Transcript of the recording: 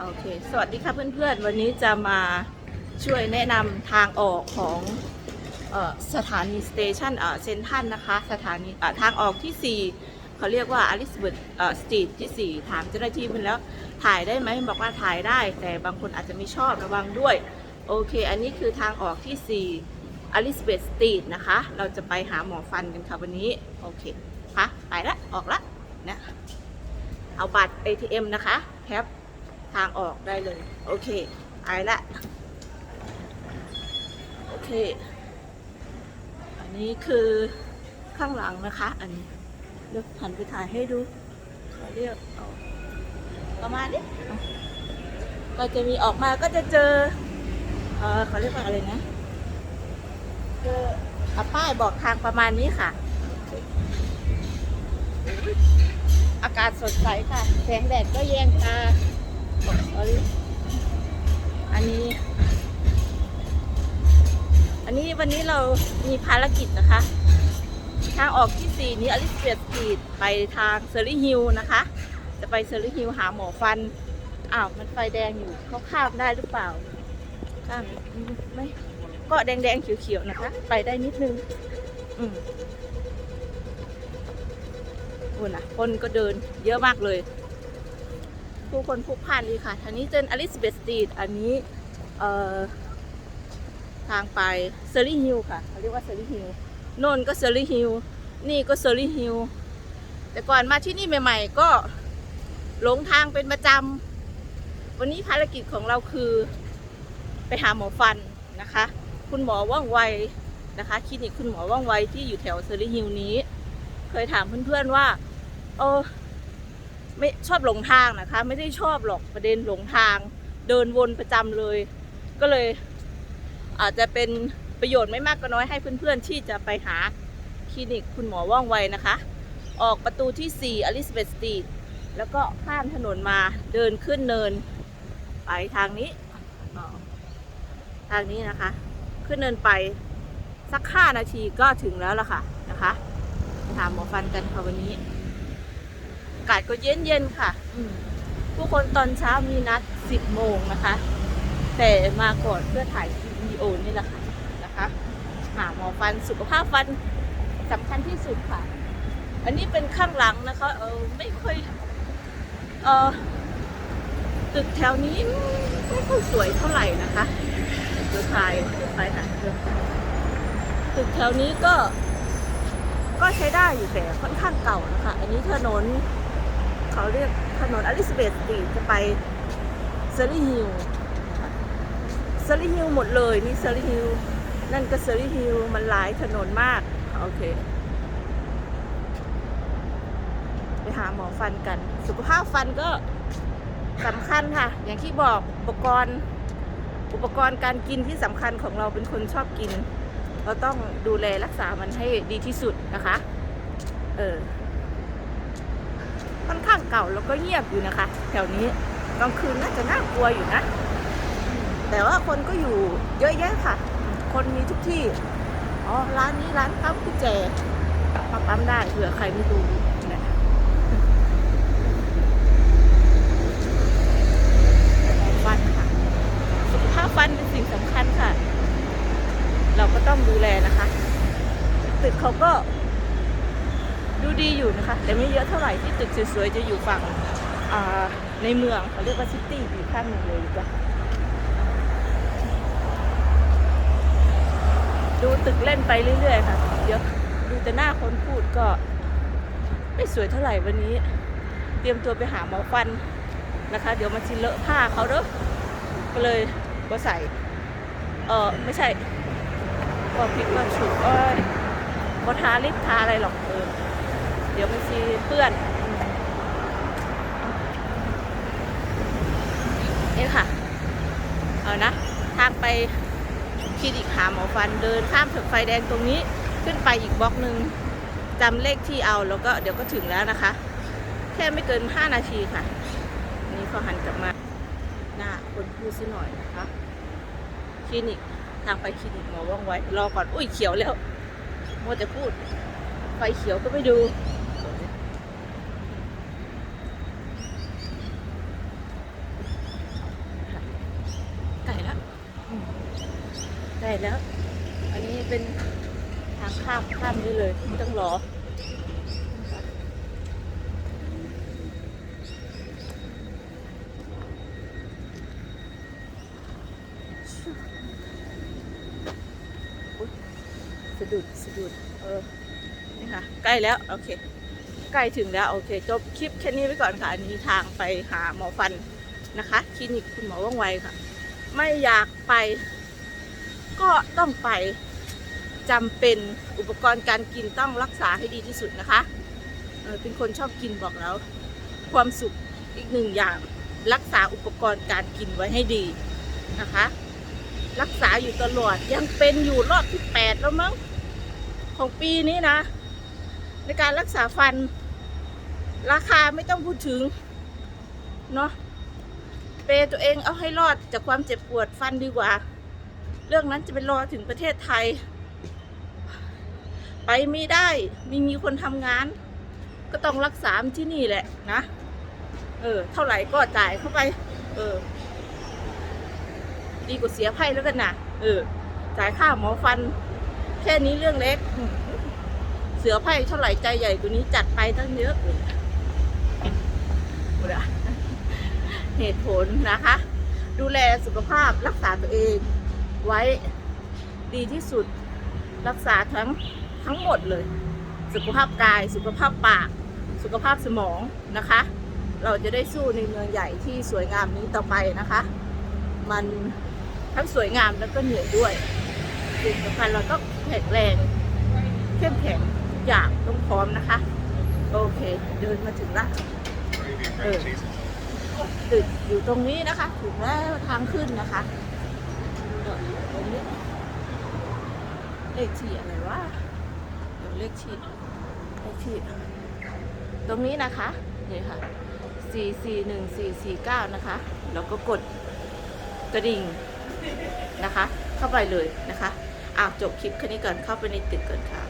โอเค สวัสดีค่ะเพื่อนๆ วันนี้จะมาช่วยแนะนำทางออกของออสถานีสเตชันเซนทันนะคะ สถานีทางออกที่ 4 เขาเรียกว่าอลิสเบิร์ตสตรีทที่ 4 ถามเจ้าหน้าที่เพื่อนแล้วถ่ายได้ไหมบอกว่าถ่ายได้ แต่บางคนอาจจะไม่ชอบระวังด้วย โอเค อันนี้คือทางออกที่ 4อลิสเบธสตรีทนะคะ เราจะไปหาหมอฟันกันค่ะวันนี้ โอเคค่ะไปละ ออกละนะเอาบัตร ATM นะคะแคป ทางออกได้เลย โอเคไปละโอเค อันนี้คือข้างหลังนะคะ อันนี้เดี๋ยวหันไปถ่ายให้ดูเขาเรียกเอาประมาณนี้เอาก็จะมีออกมาก็จะเจอเออเขาเรียกว่าอะไรนะเจอป้ายบอกทางประมาณนี้ค่ะ อากาศสดใสค่ะ แสงแดดก็แยงตา อันนี้ อันนี้วันนี้เรามีภารกิจนะคะ ทางออกที่4นี้อลิสเบียสตรีทไปทางเซอร์รี่ฮิลนะคะ จะไปเซอร์รี่ฮิลหาหมอฟัน อ้าว มันไฟแดงอยู่เขาข้ามได้หรือเปล่าข้ามอืมไม่ก็แดงๆเขียวๆนะคะ ไปได้นิดนึง อืมโอ้นะคนก็เดินเยอะมากเลย ผู้คนพลุกพล่านดีค่ะทางนี้เจนอลิสเบธสตรีทอันนี้เอ่อทางไปเซอร์รี่ฮิลค่ะเขาเรียกว่าเซอร์รี่ฮิลโน่นก็เซอร์รี่ฮิลนี่ก็เซอร์รี่ฮิลแต่ก่อนมาที่นี่ใหม่ ๆ ก็หลงทางเป็นประจำวันนี้ภารกิจของเราคือไปหาหมอฟันนะคะ คุณหมอว่องไวนะคะคลินิกคุณหมอว่องไวที่อยู่แถวเซอร์ฮิลนี้ เคยถามเพื่อนๆว่าเออ ไม่ชอบหลงทางนะคะ ไม่ได้ชอบหรอกประเด็นหลงทาง เดินวนประจำเลย ก็เลย อาจจะเป็นประโยชน์ไม่มากก็น้อยให้เพื่อนๆ ที่จะไปหาคลินิกคุณหมอว่องไวนะคะ ออกประตูที่ 4 อลิซาเบธสตรีทแล้วก็ข้ามถนนมาเดินขึ้นเนิน ไปทางนี้ ทางนี้นะคะ ขึ้นเนินไปสักห้านาทีก็ถึงแล้วล่ะค่ะนะคะไปถามหมอฟันกันค่ะวันนี้ากาศก็เย็นเย็นๆค่ะ ผู้คนตอนเช้ามีนัด 10 โมงนะคะ แต่มาก่อนเพื่อถ่ายคลิปวิดีโอนี่แหละค่ะนะคะหาหมอฟันสุขภาพฟันสำคัญที่สุดค่ะ อันนี้เป็นข้างหลังนะคะเออไม่ค่อยเออตึกแถวนี้ไม่ค่อยสวยเท่าไหร่นะคะเดี๋ยวถ่ายเดี๋ยวไปค่ะตึกแถวนี้ก็ ก็ใช้ได้อยู่แต่ค่อนข้างเก่านะคะ อันนี้ถนน เขาเรียกถนนอลิซาเบธสตรีทจะไปเซอร์รี่ฮิลเซอร์รี่ฮิลหมดเลยนี่เซอร์รี่ฮิลนั่นก็เซอร์รี่ฮิลมันหลายถนนมาก โอเค ไปหาหมอฟันกัน สุขภาพฟันก็สำคัญค่ะ อย่างที่บอกอุปกรณ์อุปกรณ์การกินที่สำคัญของเราเป็นคนชอบกิน เราต้องดูแลรักษามันให้ดีที่สุดนะคะ เออ ค่อนข้างเก่าแล้วก็เงียบอยู่นะคะ แถวนี้กลางคืนน่าจะน่ากลัวอยู่นะ แต่ว่าคนก็อยู่เยอะแยะค่ะ คนมีทุกที่อ๋อร้านนี้ร้านปั๊มกุญแจมาปั๊มได้เผื่อใครไม่รู้นะฟันค่ะ สุขภาพฟันเป็นสิ่งสำคัญค่ะ เราก็ต้องดูแลนะคะ ตึกเขาก็ีอยู่นะคะ แต่ไม่เยอะเท่าไหร่ที่ตึกสวยๆจะอยู่ฝั่งในเมืองเขาเรียกว่าซิตี้อยู่ข้างหนึ่งเลยดีกว่าดูตึกเล่นไปเรื่อยๆค่ะ เดี๋ยวดูแต่หน้าคนพูดก็ ไม่สวยเท่าไหร่วันนี้ เตรียมตัวไปหาหมอฟันนะคะ เดี๋ยวมันชิเลอะผ้าเขาเด้อก็เลยก็ใส่ เออไม่ใช่ก็พลิกว่าฉุกเอ้ยก็ทาลิปทาอะไรหรอกเออ เดี๋ยวมันซีเปื้อนนี่ค่ะ เอานะ ทางไปคลินิกหาหมอฟันเดินข้ามถึงไฟแดงตรงนี้ขึ้นไปอีกบล็อกหนึ่งจำเลขที่เอาแล้วก็เดี๋ยวก็ถึงแล้วนะคะ แค่ไม่เกิน 5 นาทีค่ะ นี่เขาหันกลับมาหน้าคนพูดซิหน่อยนะคะคลินิกทางไปคลินิกหมอว่องไว้ รอก่อน อุ้ยเขียวแล้วมัวแต่พูด ไฟเขียวก็ไม่ดู ล้ แล้ว อันนี้เป็นทางข้ามข้ามได้เลยไม่ต้องรอสะดุดสะดุดเออนี่ค่ะ ใกล้แล้วโอเค ใกล้ถึงแล้วโอเค จบคลิปแค่นี้ไว้ก่อนค่ะ อันนี้ทางไปหาหมอฟันนะคะ คลินิกคุณหมอว่องไวค่ะ ไม่อยากไป ก็ต้องไปจำเป็นอุปกรณ์การกินต้องรักษาให้ดีที่สุดนะคะเเป็นคนชอบกินบอกแล้ว ความสุขอีกหนึ่งอย่าง รักษาอุปกรณ์การกินไว้ให้ดีนะคะ รักษาอยู่ตลอดยังเป็นอยู่รอบที่แปดแล้วมั้งของปีนี้นะ ในการรักษาฟัน ราคาไม่ต้องพูดถึงเนาะเปยตัวเองเอาให้รอดจากความเจ็บปวดฟันดีกว่า เรื่องนั้นจะเป็นรอถึงประเทศไทย ไปไม่ได้ม่มีคนทำงาน ก็ต้องรักษาที่นี่แหละนะเออ เท่าไหร่ก็จ่ายเข้าไป เออ ดีกว่าเสียไพ่แล้วกันนะเออ จ่ายค่าหมอฟัน แค่นี้เรื่องเล็ก เสือไพ่เท่าไหร่ใจใหญ่กว่านี้จัดไปตั้งเยอะเลยหมดอะเหตุผลนะคะ ดูแลสุขภาพรักษาตัวเอง ไว้ดีที่สุดรักษาทั้งทั้งหมดเลย สุขภาพกาย สุขภาพปาก สุขภาพสมองนะคะ เราจะได้สู้ในเมืองใหญ่ที่สวยงามนี้ต่อไปนะคะ มันทั้งสวยงามแล้วก็เหนื่อยด้วยสิ่งสำคัญเราต้องแข็งแรงเข้มแข็งทุกอย่างต้องพร้อมนะคะ โอเค เดินมาถึงละเออตึกอยู่ตรงนี้นะคะ ถึงแล้วทางขึ้นนะคะ ตรงนี้เลขฉี่อะไรวะเดี๋ยวเลขฉี่เลขฉี่ตรงนี้นะคะนี่ค่ะ 4 4 1 4 4 9 นะคะ แล้วก็กดกระดิ่งนะคะ เข้าไปเลยนะคะอ้าวจบคลิปแค่นี้ก่อนเข้าไปในตึกก่อนค่ะ